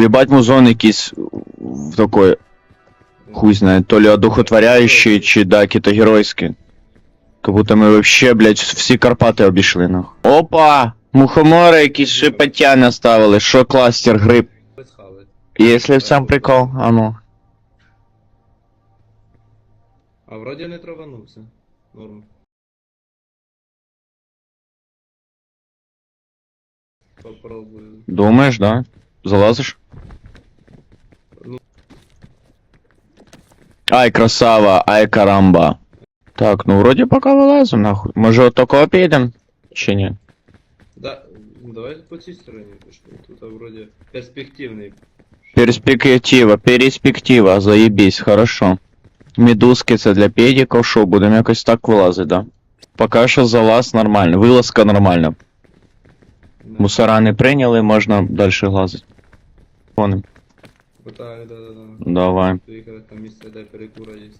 Ебать музон якийсь в такой, хуй знает, то ли одухотворяющий, чи да, какие-то геройські. Как будто ми вообще, блядь, всі Карпати обійшли, нахуй. Опа! Мухомори якісь шипаття наставили, що кластер, гриб. Если в цьому прикол, а ну. А вроді не траванувся. Норм. Попробую. Думаєш, да? Залазиш? Ну. Ай, красава, ай, карамба. Так, ну вроді поки вилазим, нахуй. Може от такого підем? Чи ні? Да, ну, давай по цій стороні пішли. Тут а, вроді перспективний. Перспектива, перспектива, заєбісь, хорошо. Медузки це для педиків, що будемо якось так вилазити, да? Поки що залаз нормально, вилазка нормальна. Мусора не прийняли, можна далі глазити. Вон, Так, да, да, да. давай. Там місце, де перекура є.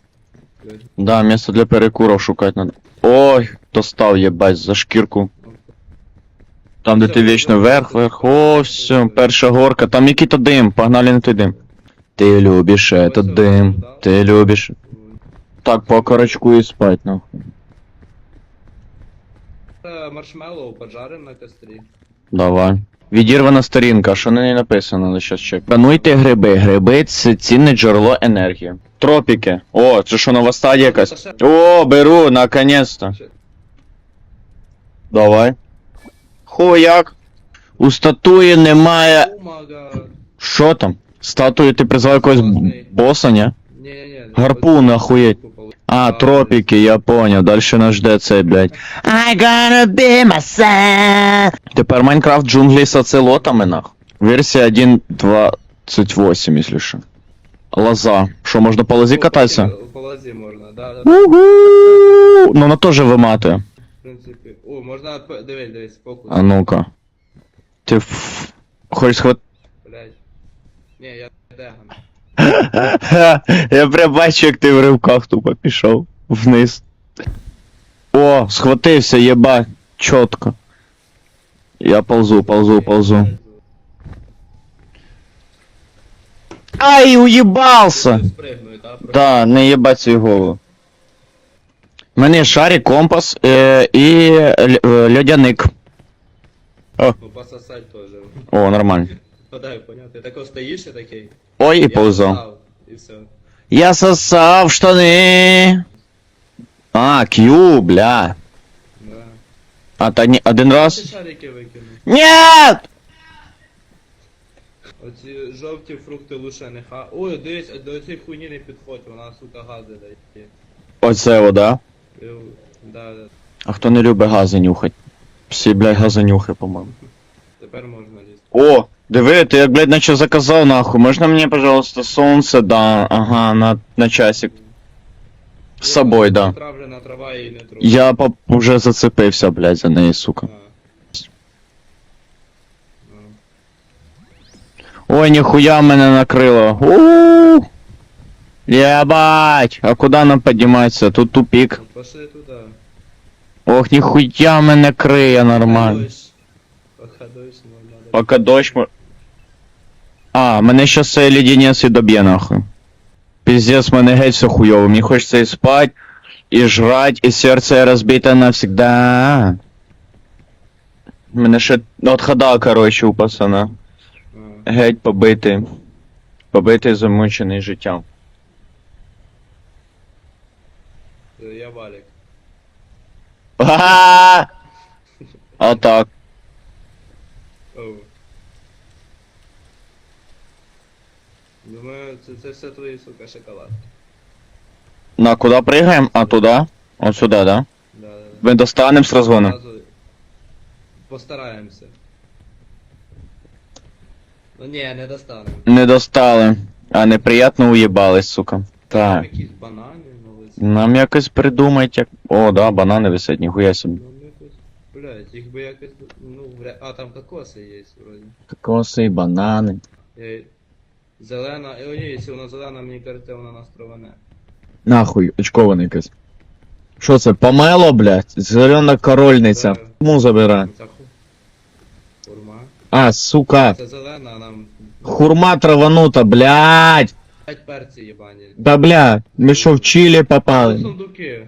Да, місце для перекуров шукати надо. Ой, достав єбать за шкірку. Там, де ти вічно вверх, вверх. О, все, перша горка. Там який-то дим, погнали на той дим. Ти любиш этот дим, ти любиш. Так, по окорочку і спать, нахуй. Маршмеллоу поджарим на кострі. Давай. Відірвана сторінка, що на ній написано, але щас чек. Плануйте гриби. Гриби це цінне джерело енергії. Тропіки. О, це що нова стадія якась? О, беру, наконец-то. Давай. Хуяк. У статуї немає. Що там? Статую ти призвав якогось боса, ні? Гарпун, охуєть. А, тропіки, я поняв. Дальше нас жде цей, блядь. I gonna be myself. Тепер Майнкрафт джунглі з оцелотами, нах. Версія 1.28, якщо що. Лоза. Що, можна по лозі кататися? По лазі можна, да, да, да. Угу. Ну, вона теж виматує. В принципі. О, можна, п- дивись, дивись, фокус. А ну-ка. Ти ф... Хочеш схват... Блядь. Ні, я деган. Я прям бачу, як ти в ривках тупо пішов вниз. О, схватився, єба, чітко. Я ползу, ползу, ползу. Ай, уїбався! Да? Не їбать свою голову. У мене шарик, компас е, і л- е, льодяник. Пососать теж. О, нормально. Подай, понятно. Ти тако стоїш і такий. Ой, і я повзав. сосав, І все. Я сосав штани. А, Q, бля. Да. А, та ні, один Ти раз. шарики викинув. Нет! Оці жовті фрукти лише не ха. Ой, дивись, до цієї хуйні не підходь, вона сука гази дає. Оце вода. Да, да. А хто не любить гази нюхать? Всі, блядь, гази нюхи, по-моєму. Тепер можна лізти. О, диви, ти як, блядь, наче заказав, нахуй. Можна мені, пожалуйста, сонце, да, ага, на, на часик. З собою, да. Травлена трава і не трогай. Я по- вже зацепився, блядь, за неї, сука. А. Ой, ніхуя мене накрило. У. Єбать! А куди нам підніматися? Тут тупік. Ну, Пошли туди. Ох, ніхуя мене криє нормально. Пока ну. Дощ А, мене щас цей леденець і доб'є нахуй. Пиздец, мене геть все хуйово. Мені хочеться і спать, і жрать, і серце розбите навсегда. Мене ще отхода, короче, у пацана. Геть побитий. Побитий, замучений життям. Е, Я валік. Ага! А так. Оу. Думаю, це, це все твої, сука, шоколадки. На куди пригаємо? А туди? От сюди, да? Да, да, да. Ми достанемо з розгону. Зразу Постараємося. Ну ні, не достанемо. Не достали. А неприятно уїбались, сука. Так. якісь банани, ну. Нам якось придумать, як. О, да, банани висять, ніхуя собі. Ну. Блять, їх би якось. Ну, вря... А, там кокоси є, вроді. Кокоси, банани. Я... Зелена. О, ні, якщо вона зелена, мені кажеться, вона нас провене. Нахуй, очкований якась. Що це, помело, блядь? Зелена корольниця. Це- Кому забирай? Ху- Хурма. А, сука. Це зелена, а нам Хурма траванута, блядь. 5 перці єбані. Да бля, ми що в Чилі попали? сундуки.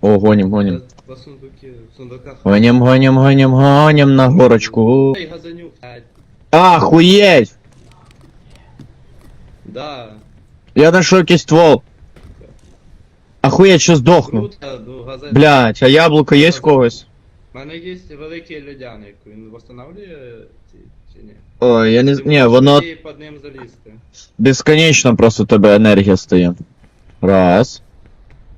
О, гоним, гоним. Два сундуки. В сундуках. Гоним, гоним, гоним, гоним на горочку. Ей, блядь. Ахуєть! Да. Я знайшов якийсь ствол. Ахуєть, що здохну. Круто, ну. Блядь, а яблуко є в когось? У мене є великий льодяник. Він восстанавлює ці чи ні? Ой, я не з- Ти Ні, воно тоді під ним залізти. безконечно просто тебе енергія стає. Раз.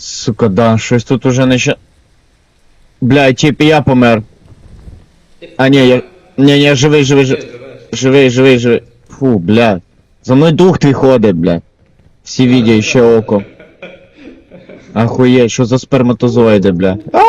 сука да щось тут уже не ще Бля, тип я помер а ні я ні ні живий живий живий живий живий живий фу блядь за мною дух твій ходить бля. всі відео ще око. Ахуєть, що за сперматозоїди, бля. А!